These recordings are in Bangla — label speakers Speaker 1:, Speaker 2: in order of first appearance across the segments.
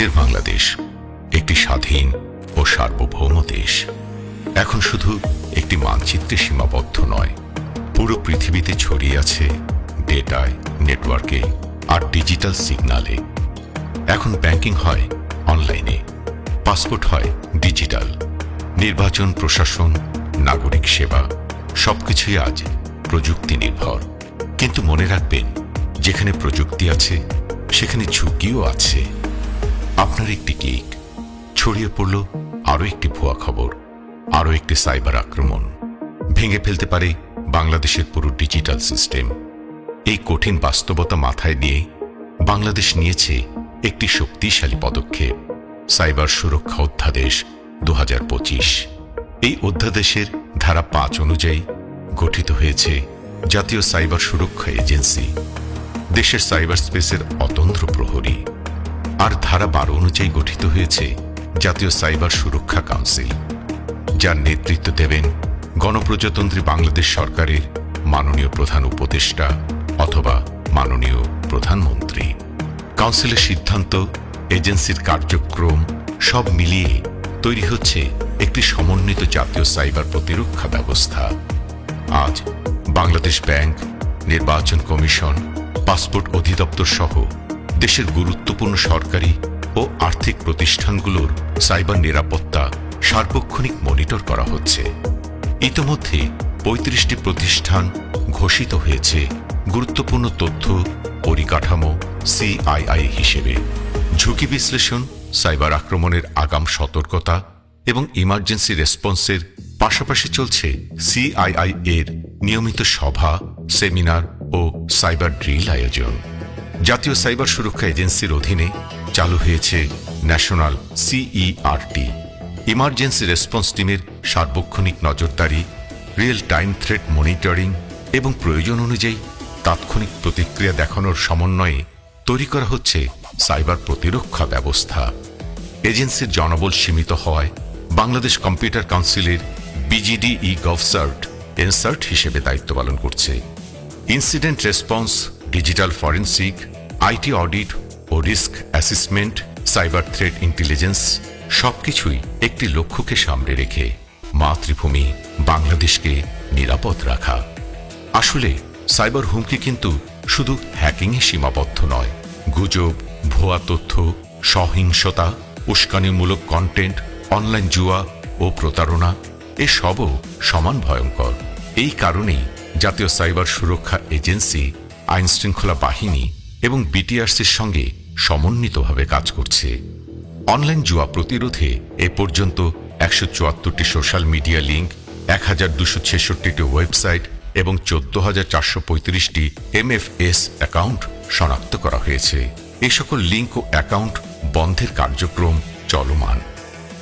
Speaker 1: আজকের বাংলাদেশ একটি স্বাধীন ও সার্বভৌম দেশ। এখন শুধু একটি মানচিত্রে সীমাবদ্ধ নয়, পুরো পৃথিবীতে ছড়িয়ে আছে ডেটায়, নেটওয়ার্কে আর ডিজিটাল সিগনালে। এখন ব্যাংকিং হয় অনলাইনে, পাসপোর্ট হয় ডিজিটাল, নির্বাচন, প্রশাসন, নাগরিক সেবা, সবকিছুই আজ প্রযুক্তি নির্ভর কিন্তু মনে রাখবেন, যেখানে প্রযুক্তি আছে, সেখানে ঝুঁকিও আছে। আপনার একটি ক্লিক ছড়িয়ে পড়ল আরও একটি ভুয়া খবর, আরও একটি সাইবার আক্রমণ। ভেঙে ফেলতে পারে বাংলাদেশের পুরো ডিজিটাল সিস্টেম এই কঠিন বাস্তবতা মাথায় নিয়ে বাংলাদেশ নিয়েছে একটি শক্তিশালী পদক্ষেপ, সাইবার সুরক্ষা অধ্যাদেশ দু হাজার পঁচিশ। এই অধ্যাদেশের ধারা পাঁচ অনুযায়ী গঠিত হয়েছে জাতীয় সাইবার সুরক্ষা এজেন্সি। দেশের সাইবার স্পেসের অতন্ত্র প্রহরী। আর ধারা বারো অনুযায়ী গঠিত হয়েছে জাতীয় সাইবার সুরক্ষা কাউন্সিল, যার নেতৃত্ব দেবেন গণপ্রজাতন্ত্রী বাংলাদেশ সরকারের মাননীয় প্রধান উপদেষ্টা অথবা মাননীয় প্রধানমন্ত্রী। কাউন্সিলের সিদ্ধান্ত, এজেন্সির কার্যক্রম সব মিলিয়ে তৈরি হচ্ছে একটি সমন্বিত জাতীয় সাইবার প্রতিরক্ষা ব্যবস্থা। আজ বাংলাদেশ ব্যাংক, নির্বাচন কমিশন, পাসপোর্ট অধিদপ্তর সহ দেশের গুরুত্বপূর্ণ সরকারি ও আর্থিক প্রতিষ্ঠানগুলোর সাইবার নিরাপত্তা সার্বক্ষণিক মনিটর করা হচ্ছে। ইতোমধ্যে পঁয়ত্রিশটি প্রতিষ্ঠান ঘোষিত হয়েছে গুরুত্বপূর্ণ তথ্য পরিকাঠামো সিআইআই হিসেবে। ঝুঁকি বিশ্লেষণ, সাইবার আক্রমণের আগাম সতর্কতা এবং ইমার্জেন্সি রেসপন্সের পাশাপাশি চলছে সিআইআই এর নিয়মিত সভা, সেমিনার ও সাইবার ড্রিল আয়োজন। জাতীয় সাইবার সুরক্ষা এজেন্সির অধীনে চালু হয়েছে ন্যাশনাল সিইআরটি ইমার্জেন্সি রেসপন্স টিমের সার্বক্ষণিক নজরদারি রিয়েল টাইম থ্রেট মনিটরিং এবং প্রয়োজন অনুযায়ী তাৎক্ষণিক প্রতিক্রিয়া দেখানোর সমন্বয়ে তৈরি করা হচ্ছে সাইবার প্রতিরক্ষা ব্যবস্থা। এজেন্সির জনবল সীমিত হওয়ায় বাংলাদেশ কম্পিউটার কাউন্সিলের বিজিডি ই গভসার্ট এনসার্ট হিসেবে দায়িত্ব পালন করছে। Incident response digital forensic IT audit O risk assessment, cyber threat intelligence সবকিছুই একটি লক্ষ্যকে সামনে রেখে মাতৃভূমি বাংলাদেশকে নিরাপদ রাখা। আসলে সাইবার হুমকি কিন্তু শুধু হ্যাকিংয়ে সীমাবদ্ধ নয়। গুজব, ভুয়া তথ্য, সহিংসতা, উস্কানিমূলক কন্টেন্ট, অনলাইন জুয়া ও প্রতারণা, এসবও সমান ভয়ঙ্কর। এই কারণেই জাতীয় সাইবার সুরক্ষা এজেন্সি আইন শৃঙ্খলা বাহিনী এবং বিটিআরসির সঙ্গে সমন্বিতভাবে কাজ করছে। অনলাইন জুয়া প্রতিরোধে এ পর্যন্ত একশো চুয়াত্তরটি সোশ্যাল মিডিয়া লিঙ্ক এক হাজার দুশো ছেষট্টিটি ওয়েবসাইট এবং চোদ্দ হাজার চারশো পঁয়ত্রিশটি এমএফএস অ্যাকাউন্ট শনাক্ত করা হয়েছে। এ সকল লিঙ্ক ও অ্যাকাউন্ট বন্ধের কার্যক্রম চলমান।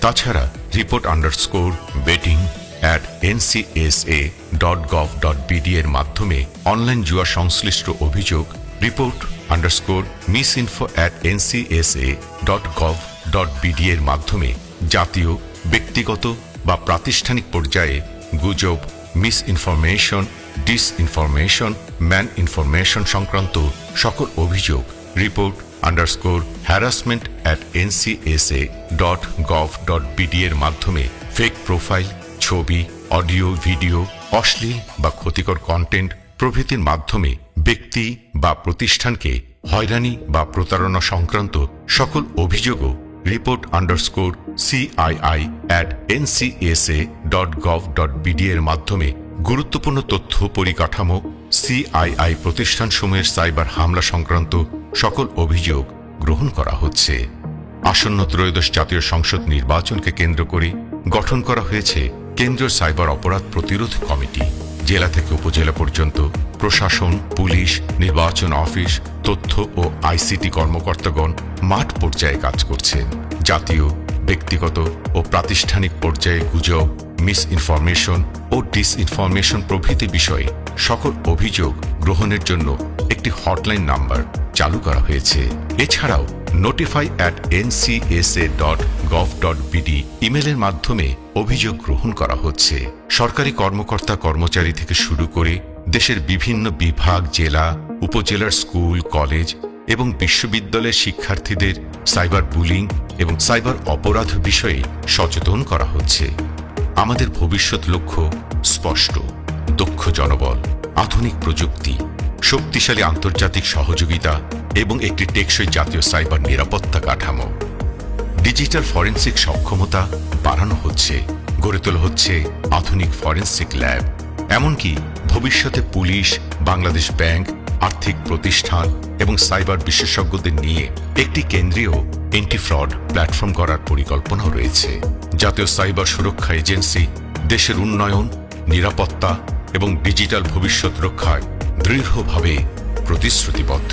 Speaker 1: তাছাড়া report underscore betting at NCSA dot gov dot BD এর মাধ্যমে অনলাইন জুয়া সংশ্লিষ্ট অভিযোগ report underscore miss info at NCSA dot gov dot BD এর মাধ্যমে জাতীয়, ব্যক্তিগত বা প্রাতিষ্ঠানিক পর্যায়ে গুজব misinformation disinformation malinformation সংক্রান্ত সকল অভিযোগ report underscore harassment at NCSA dot gov dot BD এর মাধ্যমে ফেক প্রোফাইল ছবি অডিও ভিডিও অশ্লীল বা ক্ষতিকর কন্টেন্ট প্রভৃতির মাধ্যমে ব্যক্তি বা প্রতিষ্ঠানকে হয়রানি বা প্রতারণা সংক্রান্ত সকল অভিযোগও report underscore CII at NCSA dot gov dot BD এর মাধ্যমে গুরুত্বপূর্ণ তথ্য পরিকাঠামো সিআইআই প্রতিষ্ঠানসমূহের সাইবার হামলা সংক্রান্ত সকল অভিযোগ গ্রহণ করা হচ্ছে। আসন্ন ত্রয়োদশ জাতীয় সংসদ নির্বাচনকে কেন্দ্র করে গঠন করা হয়েছে কেন্দ্রীয় সাইবার অপরাধ প্রতিরোধ কমিটি। জেলা থেকে উপজেলা পর্যন্ত প্রশাসন, পুলিশ, নির্বাচন অফিস, তথ্য ও আইসিটি কর্মকর্তাগণ মাঠ পর্যায়ে কাজ করছেন। জাতীয়, ব্যক্তিগত ও প্রাতিষ্ঠানিক পর্যায়ে গুজব মিস ইনফরমেশন ও ডিসইনফরমেশন প্রভৃতি বিষয়ে সকল অভিযোগ গ্রহণের জন্য একটি হটলাইন নাম্বার চালু করা হয়েছে। এছাড়াও notify at NCSA dot gov dot BD ইমেলের মাধ্যমে অভিযোগ গ্রহণ করা হচ্ছে। সরকারি কর্মকর্তা কর্মচারী থেকে শুরু করে দেশের বিভিন্ন বিভাগ, জেলা, উপজেলার স্কুল, কলেজ এবং বিশ্ববিদ্যালয়ের শিক্ষার্থীদের সাইবার বুলিং এবং সাইবার অপরাধ বিষয়ে সচেতন করা হচ্ছে। আমাদের ভবিষ্যৎ লক্ষ্য স্পষ্ট, দক্ষ জনবল, আধুনিক প্রযুক্তি, শক্তিশালী আন্তর্জাতিক সহযোগিতা এবং একটি টেকসই জাতীয় সাইবার নিরাপত্তা কাঠামো। ডিজিটাল ফরেন্সিক সক্ষমতা বাড়ানো হচ্ছে, গড়ে তোলা হচ্ছে আধুনিক ফরেন্সিক ল্যাব। এমনকি ভবিষ্যতে পুলিশ, বাংলাদেশ ব্যাংক, আর্থিক প্রতিষ্ঠান এবং সাইবার বিশেষজ্ঞদের নিয়ে একটি কেন্দ্রীয় এন্টি ফ্রড প্ল্যাটফর্ম করার পরিকল্পনাও রয়েছে। জাতীয় সাইবার সুরক্ষা এজেন্সি দেশের উন্নয়ন, নিরাপত্তা এবং ডিজিটাল ভবিষ্যৎ রক্ষায় দৃঢ়ভাবে প্রতিশ্রুতিবদ্ধ।